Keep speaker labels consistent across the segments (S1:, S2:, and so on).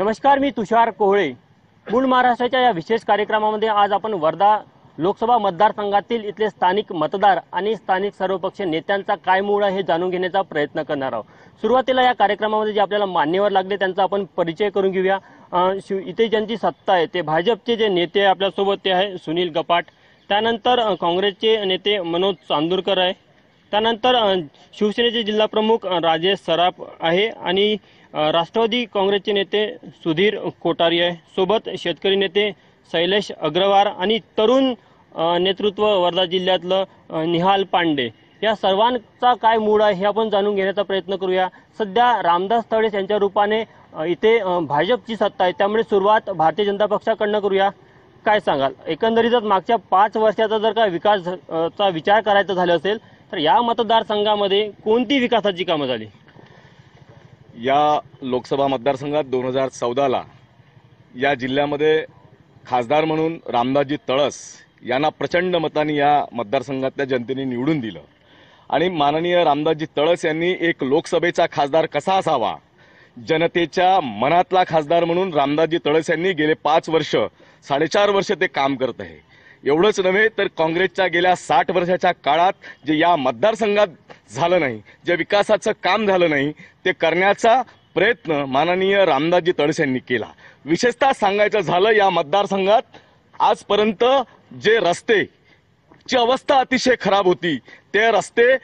S1: नमस्कार मी तुषार कोहळे. मूळ महाराष्ट्राच्या या विशेष कार्यक्रमामध्ये आज आपण वर्धा लोकसभा मतदारसंघातील इथले स्थानिक मतदार आणि स्थानिक सर्वपक्षीय नेत्यांचा काय मूळ आहे हे जाणून घेण्याचा प्रयत्न करणार आहोत. सुरुवातीला या कार्यक्रमामध्ये जे आपल्याला मान्यवर लागले त्यांचा आपण परिचय करून घेऊया. इथे ज्यांची सत्ता आहे ते भाजपचे जे नेते आहे आपल्यासोबत ते आहे सुनील गपाट. त्यानंतर काँग्रेसचे नेते मनोज चांदूरकर आहे. त्यानंतर शिवसेनेचे जिल्हाप्रमुख राजेश सराफ आहे आणि राष्ट्रवादी काँग्रेसचे नेते सुधीर कोटारी आहे सोबत शेतकरी नेते शैलेश अग्रवाल आणि तरुण नेतृत्व वर्धा जिल्ह्यातलं निहाल पांडे. या सर्वांचा काय मूड आहे हे आपण जाणून घेण्याचा प्रयत्न करूया. सध्या रामदास तळेस यांच्या रूपाने इथे भाजपची सत्ता आहे. त्यामुळे सुरुवात भारतीय जनता पक्षाकडनं करूया. काय सांगाल? एकंदरीतच मागच्या पाच वर्षाचा जर का विकास चा विचार करायचा झाला असेल तर या मतदारसंघामध्ये कोणती विकासाची कामं झाली?
S2: या लोकसभा मतदारसंघात दोन हजार चौदाला या जिल्ह्यामध्ये खासदार म्हणून रामदासजी तळस यांना प्रचंड मतांनी या मतदारसंघातल्या जनतेने निवडून दिलं. आणि माननीय रामदासजी तळस यांनी एक लोकसभेचा खासदार कसा असावा? जनतेच्या मनातला खासदार म्हणून रामदासजी तळस यांनी गेले पाच वर्ष साडेचार वर्ष ते काम करत आहे. एवढंच नव्हे तर काँग्रेसच्या गेल्या साठ वर्षाच्या काळात जे या मतदारसंघात झालं नाही जे विकासाचं काम झालं नाही ते करण्याचा प्रयत्न माननीय रामदासजी तडस यांनी केला. विशेषतः सांगायचं झालं या मतदारसंघात आजपर्यंत जे रस्ते ची अवस्था अतिशय खराब होती ते रस्ते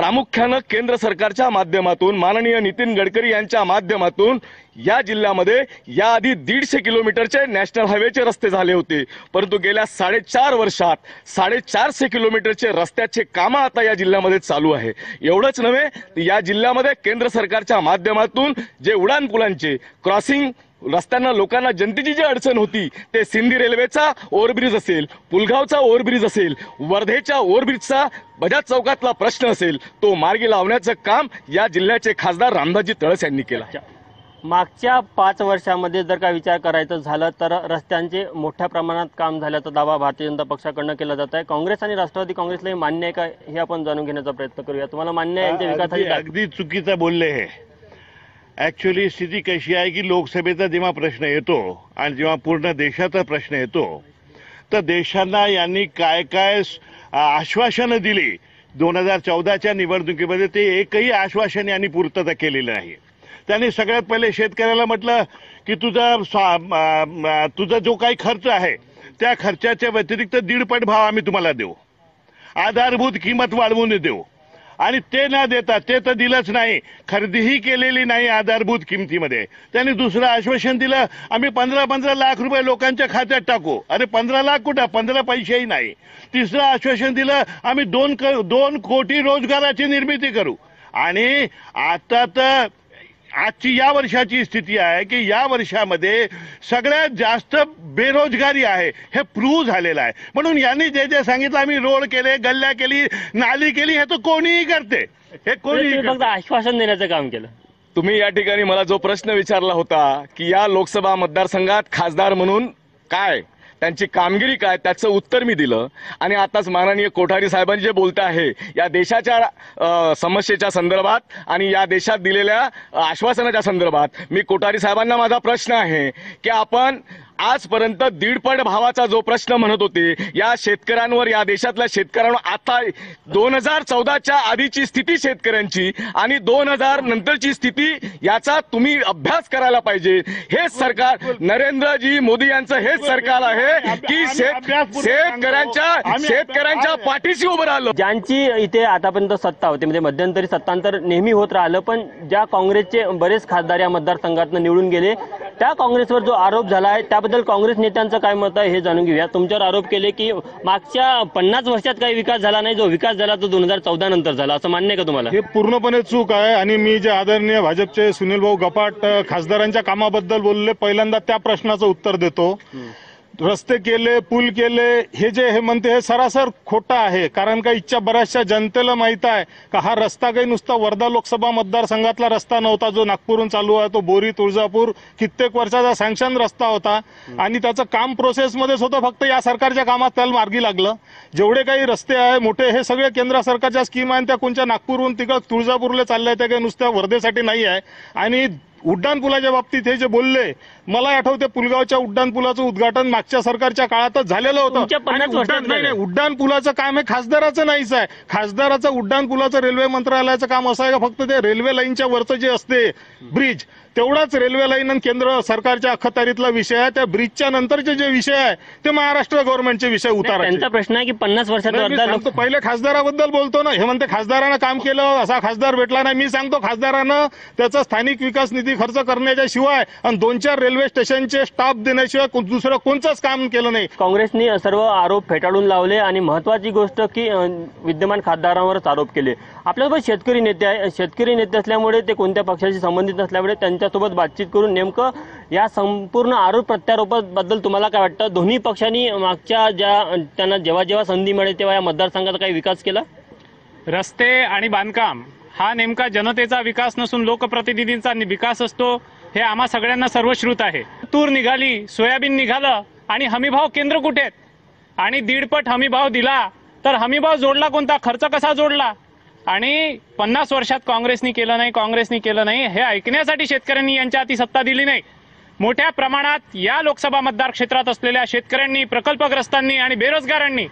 S2: प्रामुख्यानं केंद्र सरकारच्या माध्यमातून माननीय नितीन गडकरी यांच्या माध्यमातून या जिल्ह्यामध्ये याआधी दीडशे किलोमीटरचे नॅशनल हायवेचे रस्ते झाले होते. परंतु गेल्या साडेचार वर्षात साडेचारशे किलोमीटरचे रस्त्याचे कामं आता या जिल्ह्यामध्ये चालू आहे. एवढंच नव्हे या जिल्ह्यामध्ये केंद्र सरकारच्या माध्यमातून जे उडान पुलांचे क्रॉसिंग रस्त्यांना लोकांना जनतेची जी अडचण होती ते सिंधी रेल्वेचा ओव्हरब्रिज असेल पुलगावचा ओव्हरब्रिज असेल वर्धेच्या ओव्हरब्रिजचा बजाज चौकातला प्रश्न असेल तो मार्गी लावण्याचं काम या जिल्ह्याचे खासदार रामदासजी तळस यांनी केलं
S1: मागच्या पाच वर्षामध्ये जर का विचार करायचं झालं तर रस्त्यांचे मोठ्या प्रमाणात काम झाल्याचा दावा भारतीय जनता पक्षाकडनं केला जात आहे. काँग्रेस आणि राष्ट्रवादी काँग्रेसला हे मान्य आहे का हे आपण जाणून घेण्याचा प्रयत्न करूया. तुम्हाला मान्य आहे यांच्या विकासाची
S3: अगदी चुकीचं बोलले हे. ॲक्च्युली स्थिती कशी आहे की लोकसभेचा जेव्हा प्रश्न येतो आणि जेव्हा पूर्ण देशाचा प्रश्न येतो तर देशांना यांनी काय काय आश्वासनं दिली. दोन हजार चौदाच्या निवडणुकीमध्ये ते एकही आश्वासन यांनी पूर्तता केलेलं नाही. त्यांनी सगळ्यात पहिले शेतकऱ्याला म्हटलं की तुझा तुझा जो काही खर्च आहे त्या खर्चाच्या व्यतिरिक्त दीडपट भाव आम्ही तुम्हाला देऊ. आधारभूत किंमत वाढवून देऊ. आणि ते न देता ते तर दिलंच नाही. खरेदीही केलेली नाही आधारभूत किमतीमध्ये. त्यांनी दुसरं आश्वासन दिलं आम्ही पंधरा पंधरा लाख रुपये लोकांच्या खात्यात टाकू. अरे पंधरा लाख कुठं? पंधरा पैसेही नाही. तिसरं आश्वासन दिलं आम्ही दोन क- दोन कोटी रोजगाराची निर्मिती करू. आणि आता तर आजची या वर्षाची स्थिती आहे की या वर्षामध्ये सगळ्यात जास्त बेरोजगारी आहे हे प्रूव्ह झालेलं आहे. म्हणून यांनी जे जे सांगितलं आम्ही रोड केले गल्ल्या केली नाली केली हे तर कोणीही करते. हे कोणीही
S1: फक्त
S3: करते.
S1: आश्वासन देण्याचं काम केलं.
S2: तुम्ही या ठिकाणी मला जो प्रश्न विचारला होता की या लोकसभा मतदारसंघात खासदार म्हणून काय? त्यांची कामगिरी काय त्याचं उत्तर मी दिलं. आणि आताच माननीय कोठारी साहेबांनी जे बोलत आहे या देशाच्या समस्येच्या संदर्भात आणि या देशात दिलेल्या आश्वासनाच्या संदर्भात मी कोठारी साहेबांना माझा प्रश्न आहे की आपण आजपर्यंत दीडपट भावाचा जो प्रश्न म्हणत होते या शेतकऱ्यांवर या देशातल्या शेतकऱ्यांवर आता दोन हजार चौदाच्या आधीची स्थिती शेतकऱ्यांची आणि दोन हजार नंतरची स्थिती याचा तुम्ही अभ्यास करायला पाहिजे. हेच सरकार नरेंद्रजी मोदी यांचं हेच सरकार आहे की शेत शेतकऱ्यांच्या शेतकऱ्यांच्या पाठीशी उभं राहिलं.
S1: ज्यांची इथे आतापर्यंत सत्ता होती म्हणजे मध्यंतरी सत्तांतर नेहमी होत राहिलं पण ज्या काँग्रेसचे बरेच खासदार या मतदारसंघातनं निवडून गेले त्या काँग्रेसवर जो आरोप झाला आहे त्याबद्दल काँग्रेस नेत्यांचं काय मत आहे हे जाणून घेऊया. तुमच्यावर आरोप केले की मागच्या पन्नास वर्षात काही विकास झाला नाही जो विकास झाला तो दोन हजार चौदा नंतर झाला. असं मान्य आहे का तुम्हाला?
S4: हे पूर्णपणे चूक आहे आणि मी जे आदरणीय भाजपचे सुनील भाऊ गपाट खासदारांच्या कामाबद्दल बोलले पहिल्यांदा त्या प्रश्नाचं उत्तर देतो. रस्ते केले पूल केले हे जे हे म्हणते हे सरासर खोटं आहे. कारण का इच्छा बऱ्याचशा जनतेला माहीत आहे का हा रस्ता काही नुसता वर्धा लोकसभा मतदारसंघातला रस्ता नव्हता जो नागपूरहून चालू आहे तो बोरी तुळजापूर कित्येक वर्षाचा सँक्शन रस्ता होता. आणि त्याचं काम प्रोसेसमध्येच होतं फक्त या सरकारच्या कामात त्याला मार्गी लागलं. जेवढे काही रस्ते आहे मोठे हे सगळे केंद्र सरकारच्या स्कीम आहे त्या कोणत्या नागपूरहून तिकडं तुळजापूरला चालल्या त्या काही नुसत्या वर्धेसाठी नाही आहे. आणि उड्डाण पुलाच्या बाबतीत हे जे बोलले मला आठवते पुलगावच्या उड्डाण पुलाचं उद्घाटन मागच्या सरकारच्या काळातच झालेलं होतं.
S1: तुमच्या पन्नास
S4: आणि
S1: वर्षात
S4: उड्डाण नाही
S1: झालं.
S4: नाही, उड्डाण पुलाचं काम हे खासदाराचं नाहीच आहे. खासदाराचं उड्डाण पुलाचं रेल्वे मंत्रालयाचं काम असं आहे का? फक्त ते रेल्वे लाईनच्या वरचं जे असते ब्रिज. तेवढाच रेल्वे लाईन आणि केंद्र सरकारच्या अखत्यारीतला विषय आहे. त्या ब्रिजच्या नंतरचे जे विषय आहे ते महाराष्ट्र गव्हर्नमेंटचे विषय उतारायचे
S1: त्यांचा प्रश्न आहे की पन्नास वर्षात
S4: पहिले खासदाराबद्दल बोलतो ना. हे म्हणते खासदारानं काम केलं असा खासदार भेटला नाही. मी सांगतो खासदारानं त्याचा स्थानिक विकास निधी खर्च करण्याच्या शिवाय आणि दोन चार रेल्वे स्टेशनचे स्टाफ देण्याशिवाय दुसरं कोणचंच काम केलं नाही.
S1: काँग्रेसने सर्व आरोप फेटाळून लावले आणि महत्वाची गोष्ट की विद्यमान खासदारांवरच आरोप केले. आपल्यासोबत शेतकरी नेते आहे शेतकरी नेते असल्यामुळे ते कोणत्या पक्षाशी संबंधित नसल्यामुळे त्यांच्यासोबत बातचीत करून नेमकं या संपूर्ण आरोप प्रत्यारोपाबद्दल तुम्हाला काय वाटतं? दोन्ही पक्षांनी मागच्या ज्या त्यांना जेव्हा जेव्हा संधी मिळेल तेव्हा या मतदारसंघाचा काही विकास केला?
S5: रस्ते आणि बांधकाम हा नेमका जनतेचा विकास नसून लोकप्रतिनिधींचा विकास असतो हे आम्हा सगळ्यांना सर्वश्रुत आहे. तूर निघाली सोयाबीन निघालं आणि हमीभाव केंद्र कुठे आहेत? आणि दीडपट हमीभाव दिला तर हमीभाव जोडला कोणता? खर्च कसा जोडला? आणि पन्नास वर्षात काँग्रेसनी केलं नाही काँग्रेसनी केलं नाही हे ऐकण्यासाठी शेतकऱ्यांनी यांच्या हाती सत्ता दिली नाही. मोठ्या प्रमाणात या लोकसभा मतदार क्षेत्रात असलेल्या शेतकऱ्यांनी प्रकल्पग्रस्तांनी आणि बेरोजगारांनी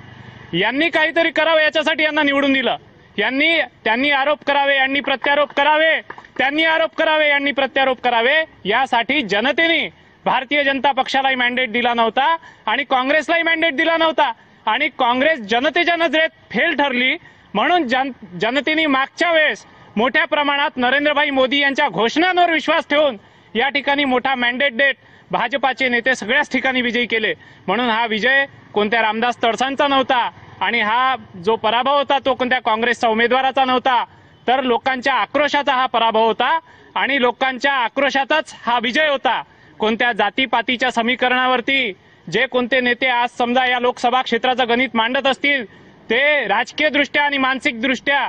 S5: यांनी काहीतरी करावं याच्यासाठी यांना निवडून दिलं. यांनी त्यांनी आरोप करावे यांनी प्रत्यारोप करावे त्यांनी आरोप करावे यांनी प्रत्यारोप करावे यासाठी जनतेने भारतीय जनता पक्षालाही मॅन्डेट दिला नव्हता आणि काँग्रेसलाही मॅन्डेट दिला नव्हता. आणि काँग्रेस जनतेच्या नजरेत फेल ठरली म्हणून जन जनतेने मागच्या वेळेस मोठ्या प्रमाणात नरेंद्रभाई मोदी यांच्या घोषणांवर विश्वास ठेवून या ठिकाणी मोठा मॅन्डेट देत भाजपाचे नेते सगळ्याच ठिकाणी विजयी केले. म्हणून हा विजय कोणत्या रामदास तडसांचा नव्हता आणि हा जो पराभव होता तो कोणत्या काँग्रेसचा उमेदवाराचा नव्हता तर लोकांच्या आक्रोशाचा हा पराभव होता आणि लोकांच्या आक्रोशातच हा विजय होता. कोणत्या जातीपातीच्या समीकरणावरती जे कोणते नेते आज समजा या लोकसभा क्षेत्राचं गणित मांडत असतील ते राजकीय दृष्ट्या आणि मानसिक दृष्ट्या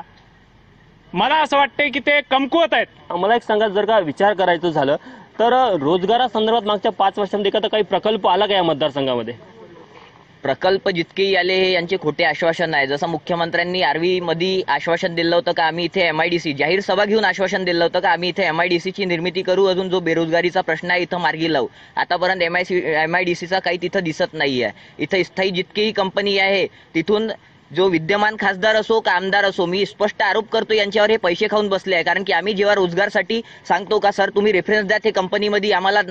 S5: मला असं वाटतंय की ते कमकुवत आहेत.
S1: मला एक सांगा जर का विचार करायचं झालं तर रोजगारासंदर्भात मागच्या पाच वर्षांमध्ये एखादा काही प्रकल्प आला का या मतदारसंघामध्ये?
S6: प्रकल्प जितकेही आले हे यांचे खोटे आश्वासन आहे जसं मुख्यमंत्र्यांनी आरवी मध्ये आश्वासन दिलं होतं का आम्ही इथे एमआयडीसी जाहीर सभा घेऊन आश्वासन दिलं होतं का आम्ही इथे एमआयडीसीची निर्मिती करू अजून जो बेरोजगारीचा प्रश्न आहे इथं मार्गी लावू. आतापर्यंत एमआयसी एमआयडीसीचा काही तिथं दिसत नाहीये. इथं स्थायी जितकीही कंपनी आहे तिथून जो विद्यमान खासदार असो का आमदार असो मी स्पष्ट आरोप करतो यांच्यावर हे पैसे खाऊन बसले आहे. कारण की आम्ही जेव्हा रोजगारसाठी सांगतो का सर तुम्ही रेफरन्स द्या ते कंपनीमध्ये आम्हाला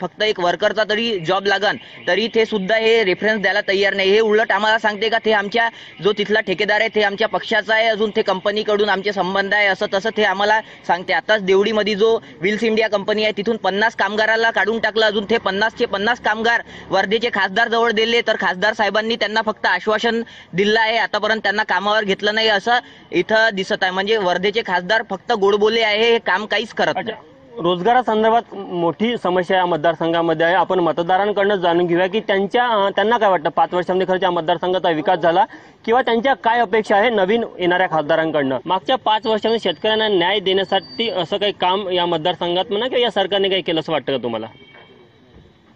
S6: फक्त एक वर्करचा तरी जॉब लागन तरी ते सुद्धा हे रेफरन्स द्यायला तयार नाही. हे उलट आम्हाला सांगते का ते आमच्या जो तिथला ठेकेदार आहे ते आमच्या पक्षाचा आहे अजून ते कंपनीकडून आमचे संबंध आहे असं तसं ते आम्हाला सांगते. आताच देवडीमध्ये जो विल्स इंडिया कंपनी आहे तिथून पन्नास कामगाराला काढून टाकलं अजून ते पन्नासचे पन्नास कामगार वर्धेचे खासदार जवळ दिले तर खासदार साहेबांनी त्यांना फक्त आश्वासन दिलं आहे. आतापर्यंत त्यांना कामावर घेतलं नाही असं इथं दिसत आहे. म्हणजे वर्धेचे खासदार फक्त गोडबोले आहे हे काम काहीच करत नाही.
S1: रोजगारासंदर्भात मोठी समस्या या मतदारसंघामध्ये आहे. आपण मतदारांकडनं जाणून घेऊया की त्यांच्या त्यांना काय वाटतं? पाच वर्षांमध्ये खरंच या मतदारसंघाचा विकास झाला किंवा त्यांच्या काय अपेक्षा आहे नवीन येणाऱ्या खासदारांकडनं? मागच्या पाच वर्षांमध्ये शेतकऱ्यांना न्याय देण्यासाठी असं काही काम या मतदारसंघात म्हणा किंवा या सरकारने काही केलं असं वाटतं का तुम्हाला?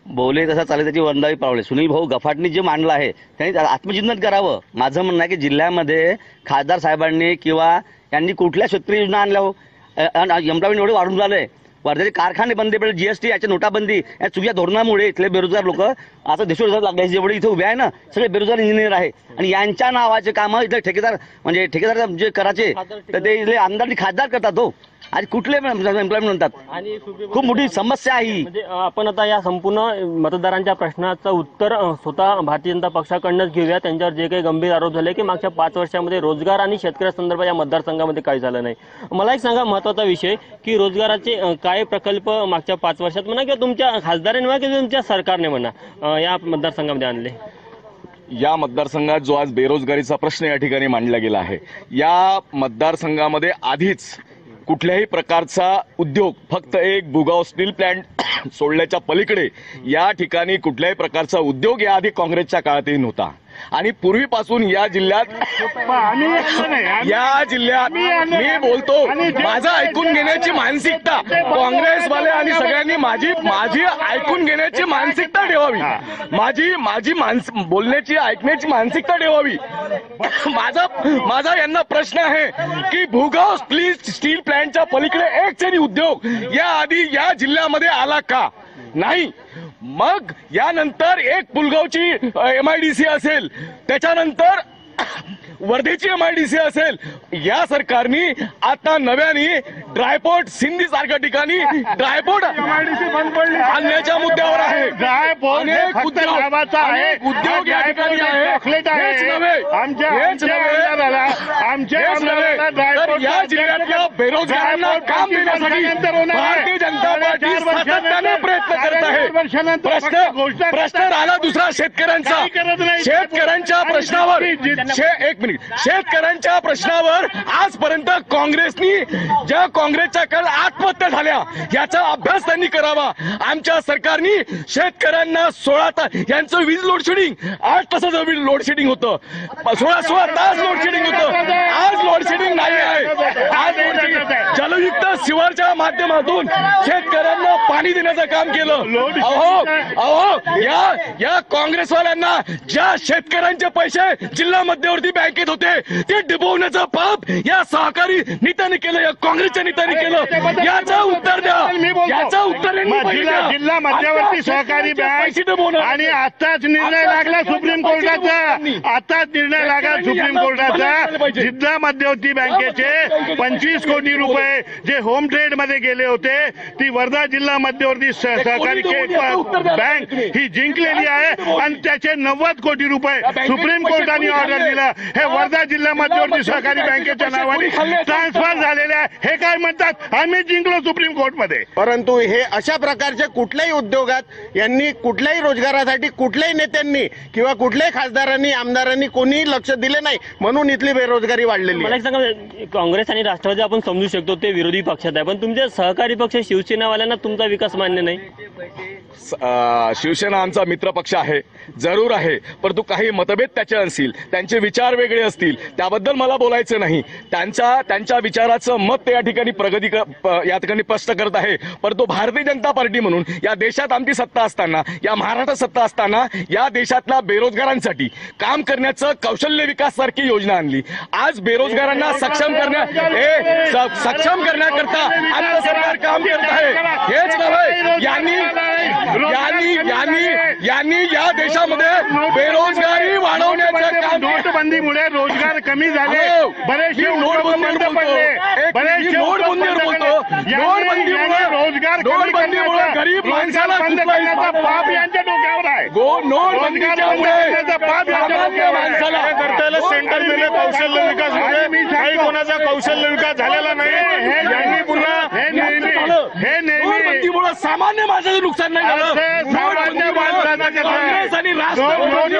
S7: बोले तसा चालेल त्याची वंदावी पावले. सुनील भाऊ गफाटनी जे मांडलं आहे त्यांनी आत्मचिंतन करावं. माझं म्हणणं आहे की जिल्ह्यामध्ये खासदार साहेबांनी किंवा यांनी कुठल्या शेतकरी योजना आणल्या हो? यमरावीन एवढे वाढून झालंय. वर्ध्याचे कारखाने बंद पडले जीएसटी याच्या नोटाबंदी या चुकीच्या धोरणामुळे इथले बेरोजगार लोक आता देशोर लागले जेवढे इथे उभे आहे ना सगळे बेरोजगार इंजिनियर आहे. आणि यांच्या नावाचे कामं इथले ठेकेदार म्हणजे ठेकेदार जे करायचे तर ते इथले आमदार खासदार करतात हो. आणि कुठले एम्प्लॉयमेंट म्हणतात?
S1: आणि
S7: खूप मोठी समस्या आहे ही.
S1: म्हणजे आपण आता या संपूर्ण मतदारांच्या प्रश्नाचं उत्तर स्वतः भारतीय जनता पक्षाकडनंच घेऊया. त्यांच्यावर जे काही गंभीर आरोप झाले की मागच्या पाच वर्षामध्ये रोजगार आणि शेतकऱ्यांसंदर्भात या मतदारसंघामध्ये काही झालं नाही. मला एक सांगा महत्त्वाचा विषय की रोजगाराचे काय प्रकल्प मागच्या पाच वर्षात म्हणा किंवा तुमच्या खासदाराने म्हणा किंवा तुमच्या सरकारने म्हणा या मतदारसंघामध्ये आणले?
S2: या मतदारसंघात जो आज बेरोजगारीचा प्रश्न या ठिकाणी मांडला गेला आहे. या मतदारसंघामध्ये आधीच कुठल्याही प्रकारचा उद्योग फक्त एक भुगाव स्टील प्लॅन्ट सोडल्याच्या पलीकडे या ठिकाणी कुठल्याही प्रकारचा उद्योग याआधी काँग्रेसच्या काळातही नव्हता. आणि पूर्वीपासून या जिल्ह्यात या जिल्ह्यात मी बोलतो माझं ऐकून घेण्याची मानसिकता काँग्रेसवाले आणि सगळ्यांनी माझी माझी ऐकून घेण्याची मानसिकता ठेवावी. माझी माझी मानस बोलण्याची ऐकण्याची मानसिकता ठेवावी. माझा माझा यांना प्रश्न आहे की भूगाव प्लीज स्टील प्लॅन्टच्या पलीकडे एक तरी उद्योग या आधी या जिल्ह्यामध्ये आला का? नाही. मग यानंतर एक पुलगावची एमआयडीसी असेल. त्याच्यानंतर वर्धेची एमआयडीसी असेल. या सरकारनी आता नव्याने ड्रायपोर्ट सिंधी सारख्या ठिकाणी ड्रायपोर्ट आणण्याच्या मुद्द्यावर आहे. उद्योग या ठिकाणी या जिल्ह्यातल्या बेरोजगारांना काम देण्यासाठी भारतीय जनता पार्टी सातत्याने प्रयत्न करत आहे. प्रश्न प्रश्न राहिला दुसरा शेतकऱ्यांचा. शेतकऱ्यांच्या प्रश्नावर एक मिनिट शेतकऱ्यांच्या प्रश्नावर आजपर्यंत काँग्रेसनी ज्या काँग्रेसच्या काळ आत्महत्या झाल्या याचा अभ्यास त्यांनी करावा. आमच्या सरकारनी शेतकऱ्यांना सोळा तास यांचं वीज लोडशेडिंग आठ तासाचं वीज लोडशेडिंग होतं. सोळा सोळा तास लोडशेडिंग होतं. आज लोडशेडिंग नाही आहे. आज लोडशेडिंग जलयुक्त शिवारच्या माध्यमातून शेतकऱ्यांना पाणी देण्याचं काम केलं. अहो अहो या या काँग्रेसवाल्यांना ज्या शेतकऱ्यांचे पैसे जिल्हा मध्यवर्ती बँक बँकेत होते ते डुबवण्याचं पाप या सहकारी नेत्याने केलं या काँग्रेसच्या नेत्याने केलं याचं उत्तर द्या. याचं उत्तर
S3: जिल्हा मध्यवर्ती सहकारी बँक. आणि आताच निर्णय लागला सुप्रीम कोर्टाचा. आताच निर्णय लागला सुप्रीम कोर्टाचा. जिल्हा मध्यवर्ती बँकेचे पंचवीस कोटी रुपये जे होम ट्रेडमध्ये गेले होते ती वर्धा जिल्हा मध्यवर्ती सहकारी. बँक ही जिंकलेली आहे आणि त्याचे नव्वद कोटी रुपये सुप्रीम कोर्टाने ऑर्डर? दिलं हे वर्धा जिल्हा मध्यवर्ती सहकारी बँकेच्या नावाने? ट्रान्सफर झालेले आहे. हे काय म्हणतात? आम्ही जिंकलो सुप्रीम कोर्टमध्ये.
S8: परंतु हे अशा प्रकारचे कुठल्याही उद्योगात यांनी कुठल्याही रोजगारासाठी कुठल्याही नेत्यांनी किंवा कुठल्याही खासदारांनी आमदारांनी कोणीही लक्ष दिले नाही म्हणून इथली बेरोजगारी वाढलेली
S1: मला
S8: आहे
S1: एक सांगा काँग्रेस आणि राष्ट्रवादी आपण समजू शकतो ते विरोधी पक्षात आहे पण तुमचे सहकारी पक्ष शिवसेनावाल्यांना तुमचा विकास मान्य नाही.
S2: शिवसेना आमचा मित्र पक्ष आहे जरूर आहे. परंतु काही मतभेद त्याचे असतील. त्यांचे विचार वेगळे असतील. त्याबद्दल मला बोलायचं नाही. त्यांच्या त्यांच्या विचाराचं मत ते या ठिकाणी प्रगती या ठिकाणी स्पष्ट करत आहे. परंतु भारतीय जनता पार्टी म्हणून या देशात आमची सत्ता असताना या महाराष्ट्रात सत्ता असताना या देशातल्या बेरोजगारांसाठी काम करण्याचं कौशल्य विकास सारखी योजना आणली. आज बेरोजगारांना सक्षम करण्या हे सक्षम करण्याकरता आमचं सरकार काम करत आहे. हेच नव्हे यांनी यांनी यांनी यांनी या देशामध्ये बेरोजगारी वाढवण्याचं काम
S3: नोटबंदीमुळे रोजगार कमी झाले
S2: हो.
S3: बरेचसे बंद. पडले बरेचसे रोजगार
S2: गरीब माणसाला
S3: पाप. यांच्या डोक्यावर आहे
S2: गो
S3: रोजगार
S2: नोटबंदीच्यामुळे
S3: बंद करण्याचा पाप यांच्या
S2: सामान्य
S3: डोक्यावर आहे.
S2: माणसाला
S3: हे करता येईल सेंटर दिले कौशल्य विकास
S4: काही कोणाचा कौशल्य विकास झालेला नाही यांनी पुन्हा
S3: हे नेहमी हे
S2: सामान्य माणसाचं नुकसान नाही झालं
S3: सामान्य माणसाचं
S2: आणि राष्ट्रवादी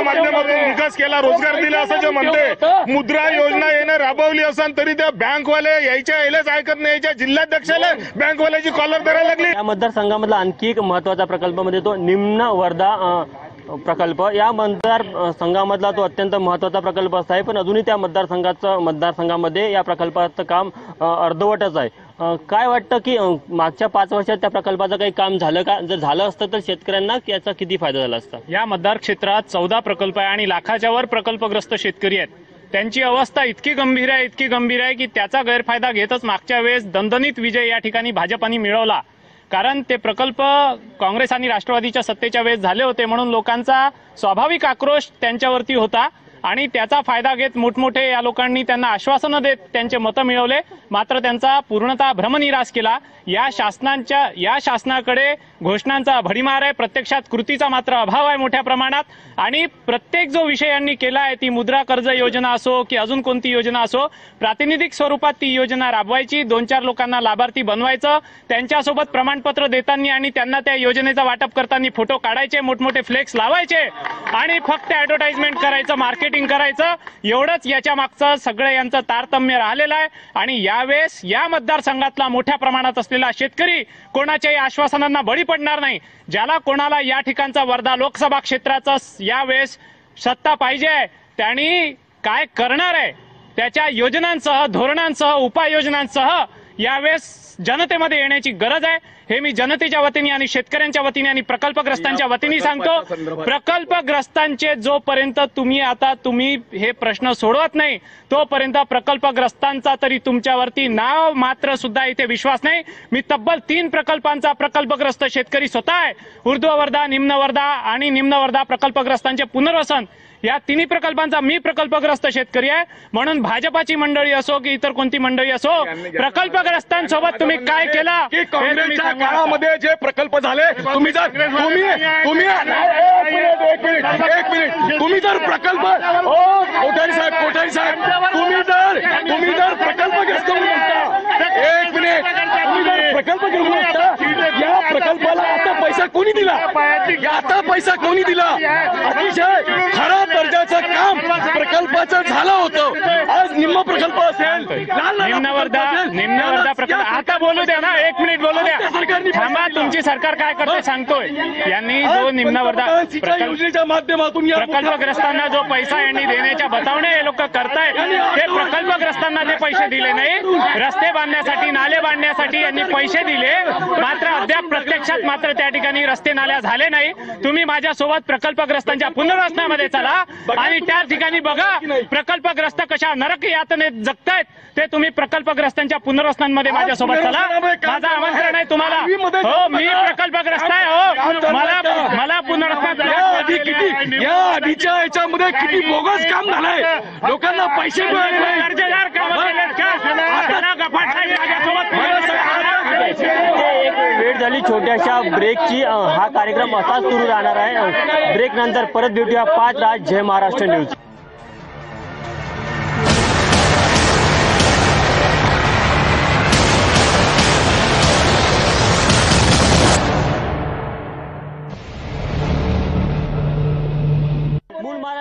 S4: योजनेच्या माध्यमातून विकास केला रोजगार दिला असं जे म्हणते. मुद्रा योजना येणं राबवली असन तरी त्या बँकवाले यायच्या यायलाच ऐकत नाही यायच्या जिल्हाध्यक्षाला बँकवाल्याची कॉलर धरायला लागली.
S1: या मतदारसंघामधला आणखी एक महत्त्वाचा प्रकल्प म्हणजे तो निम्न वर्धा प्रकल्प. या मतदार संघामधला तो अत्यंत महत्त्वाचा प्रकल्प असा आहे पण अजूनही त्या मतदारसंघाचं मतदारसंघामध्ये या प्रकल्पाचं काम अर्धवटच आहे. अ, काय वाटतं की अ, मागच्या पाच वर्षात त्या प्रकल्पाचं काही काम झालं का? जर झालं असतं तर शेतकऱ्यांना याचा किती फायदा झाला असता?
S5: या मतदार क्षेत्रात चौदा प्रकल्प आहे आणि लाखाच्या वर प्रकल्पग्रस्त शेतकरी आहेत. त्यांची अवस्था इतकी गंभीर आहे इतकी गंभीर आहे की त्याचा गैरफायदा घेतच मागच्या वेळेस दणदणीत विजय या ठिकाणी भाजपाने मिळवला. कारण ते प्रकल्प काँग्रेस आणि राष्ट्रवादीच्या सत्तेच्या वेळेस झाले होते म्हणून लोकांचा स्वाभाविक आक्रोश त्यांच्यावरती होता. आणि त्याचा फायदा घेत मोठमोठे या लोकांनी त्यांना आश्वासनं देत त्यांचे मतं मिळवले. मात्र त्यांचा पूर्णतः भ्रमनिराश केला. या शासनांच्या या शासनाकडे घोषणांचा भडीमार आहे प्रत्यक्षात कृतीचा मात्र अभाव आहे मोठ्या प्रमाणात. आणि प्रत्येक जो विषय यांनी केला आहे ती मुद्रा कर्ज योजना असो की अजून कोणती योजना असो प्रातिनिधिक स्वरूपात ती योजना राबवायची दोन चार लोकांना लाभार्थी बनवायचं त्यांच्यासोबत प्रमाणपत्र देताना आणि त्यांना त्या योजनेचा वाटप करताना फोटो काढायचे मोठमोठे फ्लेक्स लावायचे आणि फक्त ऍडव्हर्टाइजमेंट करायचं मार्केटिंग करायचं. एवढंच याच्या मागचं सगळं यांचं तारतम्य राहिलेलं आहे. आणि यावेळेस या मतदारसंघातला मोठ्या प्रमाणात असलेला शेतकरी कोणाच्याही आश्वासनांना बळी पडणार नाही. ज्याला कोणाला या ठिकाणचा वर्धा लोकसभा क्षेत्राचा यावेळेस सत्ता पाहिजे त्यांनी काय करणार आहे? त्याच्या योजनांसह धोरणांसह उपाययोजनांसह यावेळेस जनतेमध्ये येण्याची गरज आहे. हे मी जनतेच्या वतीने आणि शेतकऱ्यांच्या वतीने आणि प्रकल्पग्रस्तांच्या वतीने सांगतो. प्रकल्पग्रस्तांचे जोपर्यंत तुम्ही आता तुम्ही हे प्रश्न सोडवत नाही तोपर्यंत प्रकल्पग्रस्तांचा तरी तुमच्यावरती नाव मात्र सुद्धा इथे विश्वास नाही. मी तब्बल तीन प्रकल्पांचा प्रकल्पग्रस्त शेतकरी स्वतः आहे. ऊर्ध्व वर्धा निम्न वर्धा आणि निम्न वर्धा प्रकल्पग्रस्तांचे पुनर्वसन. या तिन्ही प्रकल्पांचा मी प्रकल्पग्रस्त शेतकरी आहे. म्हणून भाजपाची मंडळी असो की इतर कोणती मंडळी असो प्रकल्पग्रस्तांसोबत तुम्ही काय केलं
S2: की काँग्रेसच्या. काळामध्ये जे प्रकल्प झाले तुम्ही जर तुम्ही तुम्ही एक मिनिट एक मिनिट तुम्ही जर प्रकल्प ओ कोठारी साहेब कोठारी साहेब तुम्ही जर तुम्ही जर प्रकल्पग्रस्त म्हणून एक मिनिट. तुम्ही जर प्रकल्प घेऊन या प्रकल्पाला आता कोणी दिला? आता पैसा कोणी दिला? अतिशय खराब दर्जाचं काम प्रकल्पाचं झालं होतं. आज निम्म प्रकल्प असेल. लाल लाल
S5: निम्न
S2: प्रकल्प असेल.
S5: आता बोलू द्या ना एक मिनिट बोलू द्या. थांबा तुमची सरकार काय करते सांगतोय. यांनी जो निम्न वर्धा
S2: योजनेच्या माध्यमातून
S5: प्रकल्पग्रस्तांना जो पैसा यांनी देण्याच्या बतावणे हे लोक करतायत ते प्रकल्पग्रस्तांना ते पैसे दिले नाही रस्ते बांधण्यासाठी नाले बांधण्यासाठी यांनी पैसे दिले. मात्र अद्याप प्रत्यक्षात मात्र त्या ठिकाणी रस्ते नाल्या झाले नाही. तुम्ही माझ्यासोबत प्रकल्पग्रस्तांच्या पुनर्वसनामध्ये चला आणि त्या ठिकाणी बघा प्रकल्पग्रस्त कशा नरक यातनेत जगतायत ते तुम्ही प्रकल्पग्रस्तांच्या पुनर्वसनांमध्ये माझ्यासोबत चला. माझं आमंत्रण आहे तुम्हाला. हो मी प्रकल्पग्रस्त आहे. हो मला मला पुनर्वसन
S2: या आधीच्या याच्यामध्ये किती बोगस काम झालंय. लोकांना पैसे मिळत नाही.
S5: दर्जेदार कामं केलेत का? आता गफाट साहेब माझ्यासोबत
S1: झाली छोट्याशा ब्रेकची हा कार्यक्रम असाच सुरू राहणार आहे. ब्रेक नंतर परत भेटूया पाच राज जय महाराष्ट्र न्यूज.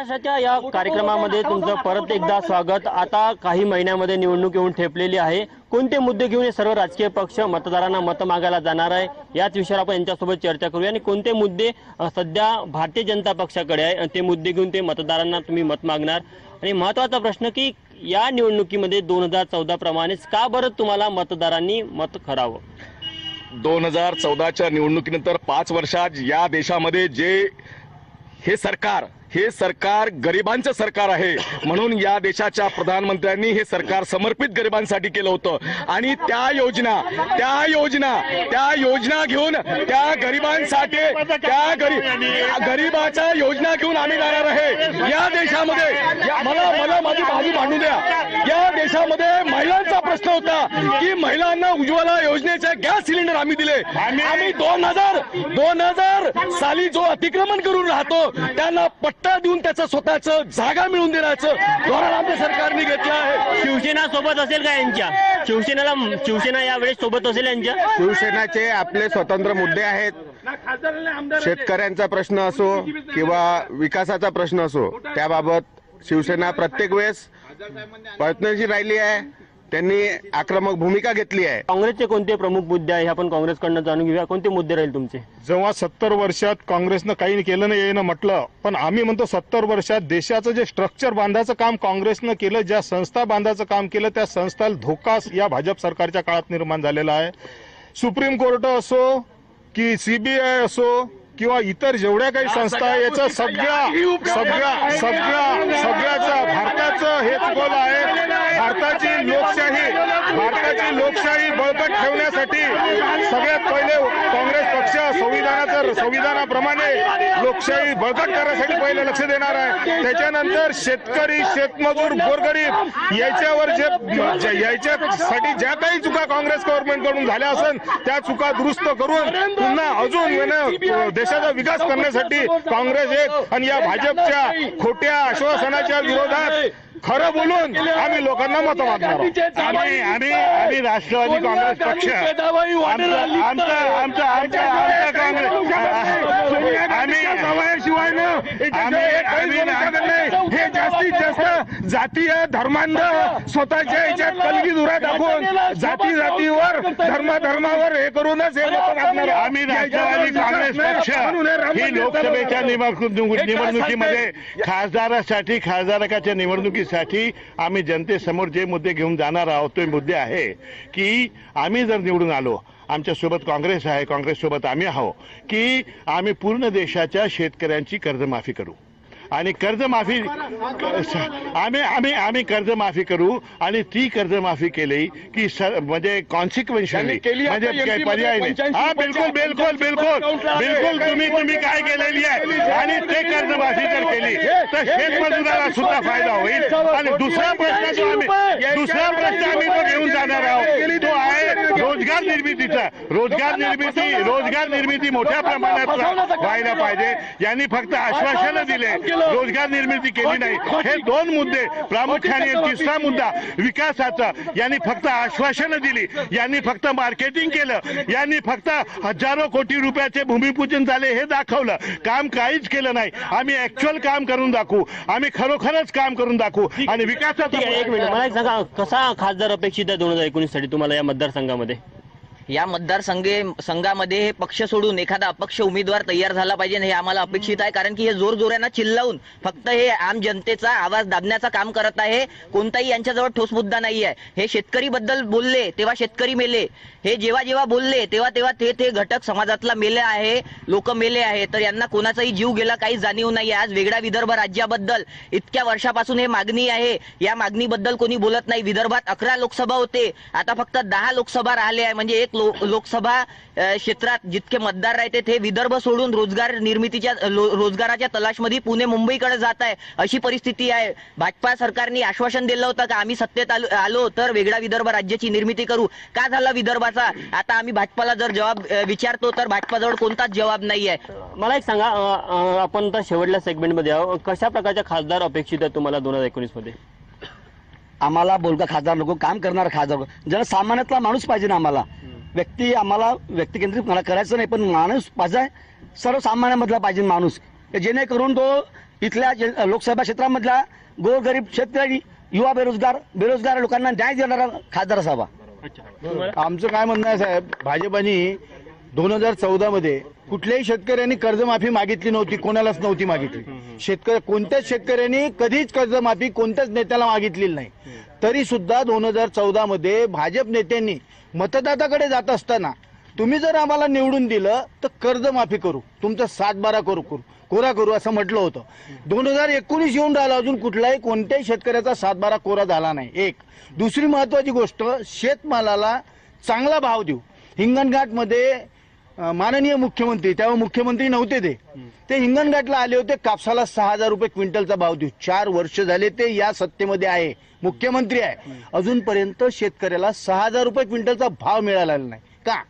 S1: महाराष्ट्राच्या या कार्यक्रमामध्ये तुमचं परत एकदा स्वागत. आता काही महिन्यामध्ये निवडणूक येऊन ठेपलेली आहे. कोणते मुद्दे घेऊन हे सर्व राजकीय पक्ष मतदारांना मत मागायला जाणार आहे याच विषयावर आपण यांच्यासोबत चर्चा करूया. आणि कोणते मुद्दे सध्या भारतीय जनता पक्षाकडे आहे ते मुद्दे घेऊन ते मतदारांना तुम्ही मत मागणार. आणि महत्त्वाचा प्रश्न की या निवडणुकीमध्ये दोन हजार चौदा प्रमाणेच का बरं तुम्हाला मतदारांनी मत करावं?
S2: दोन हजार चौदाच्या निवडणुकीनंतर पाच वर्षात या देशामध्ये जे हे सरकार हे सरकार गरिबांचं सरकार आहे. म्हणून या देशाच्या प्रधानमंत्र्यांनी हे सरकार समर्पित गरिबांसाठी केलं होतं. आणि त्या योजना त्या योजना त्या योजना घेऊन त्या गरिबांसाठी त्या गरीब गरिबाच्या योजना घेऊन आम्ही जाणार आहे. या देशामध्ये मला मला माझी बाजू मांडू द्या. या देशामध्ये महिलांचा प्रश्न होता की महिलांना उज्ज्वला योजनेचे गॅस सिलेंडर आम्ही दिले. आम्ही दोन हजार दोन हजार साली जो अतिक्रमण करून राहतो त्यांना पट्टा देऊन त्याचं स्वतःचं जागा मिळवून देण्याचं धोरण आमच्या सरकारने घेतलं आहे.
S1: शिवसेना सोबत असेल का यांच्या? शिवसेनेला शिवसेना यावेळेस सोबत असेल यांच्या?
S8: शिवसेनाचे आपले स्वतंत्र मुद्दे आहेत. शेतकऱ्यांचा प्रश्न असो किंवा विकासाचा प्रश्न असो त्याबाबत शिवसेना प्रत्येक वेळेस प्रयत्नशील राहिली आहे. त्यांनी आक्रमक भूमिका घेतली आहे.
S1: काँग्रेसचे कोणते प्रमुख मुद्दे आहे हे आपण काँग्रेसकडनं जाणून घेऊया. कोणते मुद्दे राहील तुमचे?
S4: जेव्हा सत्तर वर्षात काँग्रेसनं काही केलं नाही येणं म्हटलं. पण आम्ही म्हणतो सत्तर वर्षात देशाचं जे स्ट्रक्चर बांधायचं काम काँग्रेसनं केलं ज्या संस्था बांधायचं काम केलं त्या संस्थाला धोका या भाजप सरकारच्या काळात निर्माण झालेला आहे. सुप्रीम कोर्ट असो की सीबीआय असो किंवा इतर जेवढ्या काही संस्था आहे याचं सगळ्या सगळ्या सगळ्या सगळ्याचं भारताचं हे चुकवलं आहे. भारताची लोकशाही भारताची लोकशाही बळकट ठेवण्यासाठी सगळ्यात पहिले काँग्रेस पक्ष संविधानाचं संविधानाप्रमाणे लोकशाही बळकट करण्यासाठी पहिले लक्ष देणार आहे. त्याच्यानंतर शेतकरी शेतमजूर गोरगरीब याच्यावर जे याच्यासाठी ज्या काही चुका काँग्रेस गव्हर्नमेंटकडून झाल्या असेल त्या चुका दुरुस्त करून पुन्हा अजून देशाचा विकास करण्यासाठी काँग्रेस एक आणि या भाजपच्या खोट्या आश्वासनाच्या विरोधात खरं बोलून आम्ही लोकांना मत मागणार.
S3: आम्ही आम्ही आम्ही राष्ट्रवादी काँग्रेस पक्ष आमचं आमचं आमचं काँग्रेस आम्ही आम्ही आम्ही- आम्ही- हे जास्त
S4: जास्तीत जास्त जातीय धर्मांध स्वतःच्या याच्यात कलगी दुरा दाखवून जाती जातीवर धर्म धर्मावर हे करूनच हे मागणार आहोत.
S3: आम्ही राष्ट्रवादी काँग्रेस पक्ष
S4: हे
S3: लोकसभेच्या. निवडणूक निवडणुकीमध्ये खासदारासाठी खासदारकाच्या निवडणुकीसाठी आम्ही जनतेसमोर जे मुद्दे घेऊन जाणार आहोत ते मुद्दे आहे की आम्ही जर निवडून आलो आमच्यासोबत काँग्रेस आहे काँग्रेस सोबत आम्ही आहो की आम्ही पूर्ण देशाच्या शेतकऱ्यांची कर्जमाफी करू आणि कर्जमाफी आम्ही आम्ही आम्ही कर्जमाफी करू आणि ती कर्जमाफी केली की म्हणजे कॉन्सिक्वेन्शियली म्हणजे पर्याय नाही. हा
S8: 85
S3: बिलकुल बिलकुल. बिलकुल बिलकुल तुम्ही तुम्ही काय केलेली आहे? आणि ते कर्जमाफी जर केली तर शेतमजुराला सुद्धा फायदा होईल. आणि दुसरा प्रश्न जो आम्ही दुसरा प्रश्न आम्ही जो घेऊन जाणार आहोत तो निर्मितीचा रोजगार निर्मिती रोजगार निर्मिती मोठ्या प्रमाणात व्हायला पाहिजे. यांनी फक्त आश्वासनं दिले. रोजगार निर्मिती केली नाही. हे दोन मुद्दे प्रामुख्याने तिसरा मुद्दा विकासाचा. यांनी फक्त आश्वासनं दिली. यांनी फक्त मार्केटिंग केलं. यांनी फक्त हजारो कोटी रुपयाचे भूमिपूजन झाले हे दाखवलं. काम काहीच केलं नाही. आम्ही ऍक्च्युअल काम करून दाखवू. आम्ही खरोखरच काम करून दाखवू. आणि
S1: आहे एक
S3: विकासाचा
S1: मिनिट. मला सांगा कसा खासदार अपेक्षित आहे दोन हजार एकोणीससाठी तुम्हाला या मतदारसंघामध्ये?
S6: या मतदारसंघे संघामध्ये हे पक्ष सोडून एखादा अपक्ष उमेदवार तयार झाला पाहिजे हे आम्हाला अपेक्षित आहे. कारण की हे जोर जोरानं चिल्लावून फक्त हे आम जनतेचा आवाज दाबण्याचं काम करत आहे. कोणताही यांच्याजवळ ठोस मुद्दा नाही आहे. हे शेतकरी बद्दल बोलले तेव्हा शेतकरी मेले. हे जेव्हा जेव्हा बोलले तेव्हा तेव्हा ते ते घटक समाजातला मेले आहे लोक मेले आहे तर यांना कोणाचाही जीव गेला काही जाणीव नाही. आज वेगळ्या विदर्भ राज्याबद्दल इतक्या वर्षापासून हे मागणी आहे. या मागणीबद्दल कोणी बोलत नाही. विदर्भात अकरा लोकसभा होते. आता फक्त दहा लोकसभा राहिले आहे. म्हणजे एक लो- लोकसभा क्षेत्रात जितके मतदार राहते ते विदर्भ सोडून रोजगार निर्मितीच्या लो- रोजगाराच्या तलाशमध्ये पुणे मुंबईकडे जात आहे. अशी परिस्थिती आहे. भाजपा सरकारने आश्वासन दिलं होतं का आम्ही सत्तेत आलो आलो तर वेगळा विदर्भ राज्याची निर्मिती करू. का झाला विदर्भाचा? आता आम्ही भाजपाला जर जबाब अ, विचारतो तर भाजपाजवळ कोणताच जबाब नाही आहे.
S1: मला एक सांगा आपण तर शेवटल्या सेगमेंटमध्ये आहोत. कशा प्रकारच्या खासदार अपेक्षित आहे तुम्हाला दोन हजार एकोणीसमध्ये
S7: आम्हाला बोलका खासदार नको काम करणारा खासदार नको. जरा सामान्यातला माणूस पाहिजे ना आम्हाला. व्यक्ती आम्हाला व्यक्तिकेंद्रित मला करायचं नाही पण माणूस पाहिजे सर्वसामान्यामधला पाहिजे माणूस. जेणेकरून तो इथल्या लोकसभा क्षेत्रामधला गोरगरीब शेतकरी युवा बेरोजगार बेरोजगार लोकांना न्याय देणारा खासदार असावा.
S9: आमचं काय म्हणणं आहे साहेब भाजपाने दोन हजार चौदा मध्ये कुठल्याही शेतकऱ्यांनी कर्जमाफी मागितली नव्हती कोणालाच नव्हती मागितली. शेतकरी कोणत्याच शेतकऱ्यांनी कधीच कर्जमाफी कोणत्याच नेत्याला मागितलेली नाही. तरी सुद्धा दोन हजार चौदा मध्ये भाजप नेत्यांनी मतदाताकडे जात असताना तुम्ही जर आम्हाला निवडून दिलं तर कर्जमाफी करू. तुमचा सातबारा करू करू. कोरा करू असं म्हटलं होतं. दोन हजार एकोणीस येऊन राहिला अजून कुठलाही कोणत्याही शेतकऱ्याचा सातबारा कोरा झाला नाही. एक. दुसरी महत्वाची गोष्ट शेतमालाला चांगला भाव देऊ. हिंगणघाटमध्ये माननीय मुख्यमंत्री तेव्हा मुख्यमंत्री नव्हते ते. ते हिंगणघाटला आले होते कापसाला सहा हजार रुपये क्विंटलचा भाव देऊ चार वर्ष झाले ते या सत्तेमध्ये आहे. मुख्यमंत्री आहे. अजूनपर्यंत शेतकऱ्याला सहा हजार रुपये क्विंटलचा भाव मिळालेला नाही. का?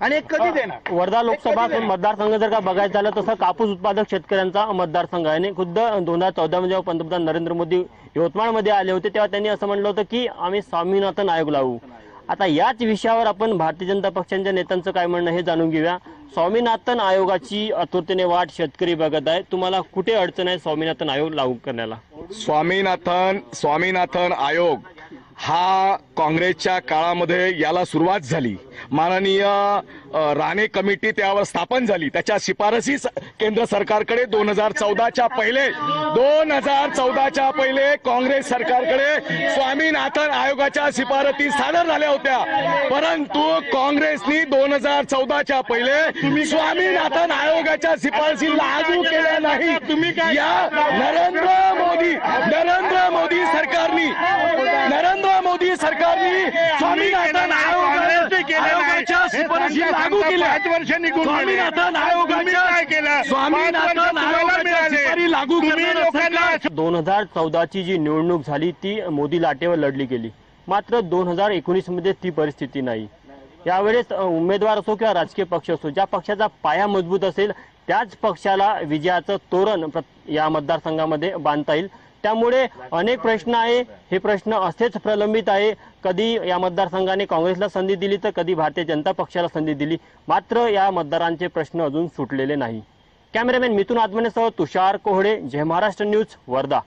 S9: आणि हे कधी देणार?
S1: वर्धा लोकसभा मतदारसंघ जर का बघायचं झालं तसं कापूस उत्पादक शेतकऱ्यांचा मतदारसंघ आहे. आणि खुद्द दोन हजार चौदा मध्ये जेव्हा पंतप्रधान नरेंद्र मोदी यवतमाळमध्ये आले होते तेव्हा त्यांनी असं म्हणलं होतं की आम्ही स्वामीनाथन आयोग लावू. आता याच विषयावर आपण भारतीय जनता पक्षांच्या नेत्यांचं काय म्हणणं हे जाणून घेऊया. स्वामीनाथन आयोगाची आतुरतेने वाट शेतकरी बघत आहे. तुम्हाला कुठे अडचण आहे स्वामीनाथन आयोग लागू करण्याला?
S2: स्वामीनाथन स्वामीनाथन आयोग. हा काँग्रेसच्या काळामध्ये याला सुरुवात झाली. माननीय राणे कमिटी त्यावर स्थापन झाली. त्याच्या शिफारसी केंद्र सरकारकडे दोन हजार चौदाच्या पहिले दोन हजार चौदाच्या पहिले काँग्रेस सरकारकडे स्वामीनाथन आयोगाच्या शिफारसी सादर झाल्या होत्या. परंतु काँग्रेसनी दोन हजार चौदाच्या पहिले स्वामीनाथन आयोगाच्या शिफारसी लागू केल्या नाही. तुम्ही काय या नरेंद्र मोदी नरेंद्र मोदी सरकारनी नरेंद्र मोदी सरकारनी स्वामीनाथन आयोग आयोगाच्या शिफारसी लागू केल्या.
S3: पाच वर्ष निघून गेले.
S2: स्वामीनाथन आयोगाच्या स्वामीनाथन आयोगाच्या. शिफारसी लागू सरकार
S1: दोन हजार चौदाची जी निवडणूक झाली ती मोदी लाटेवर लढली गेली. मात्र दोन हजार एकोणीसमध्ये ती परिस्थिती नाही. यावेळेस उमेदवार असो किंवा राजकीय पक्ष असो ज्या पक्षाचा पाया मजबूत असेल त्याच पक्षाला विजयाचं तोरण या मतदारसंघामध्ये बांधता येईल. त्यामुळे अनेक प्रश्न आहे. हे प्रश्न असेच प्रलंबित आहे. कधी या मतदारसंघाने काँग्रेसला संधी दिली तर कधी भारतीय जनता पक्षाला संधी दिली. मात्र या मतदारांचे प्रश्न अजून सुटलेले नाही. कॅमेरामॅन मिथुन आत्मनेसह तुषार कोहडे जय महाराष्ट्र न्यूज वर्धा.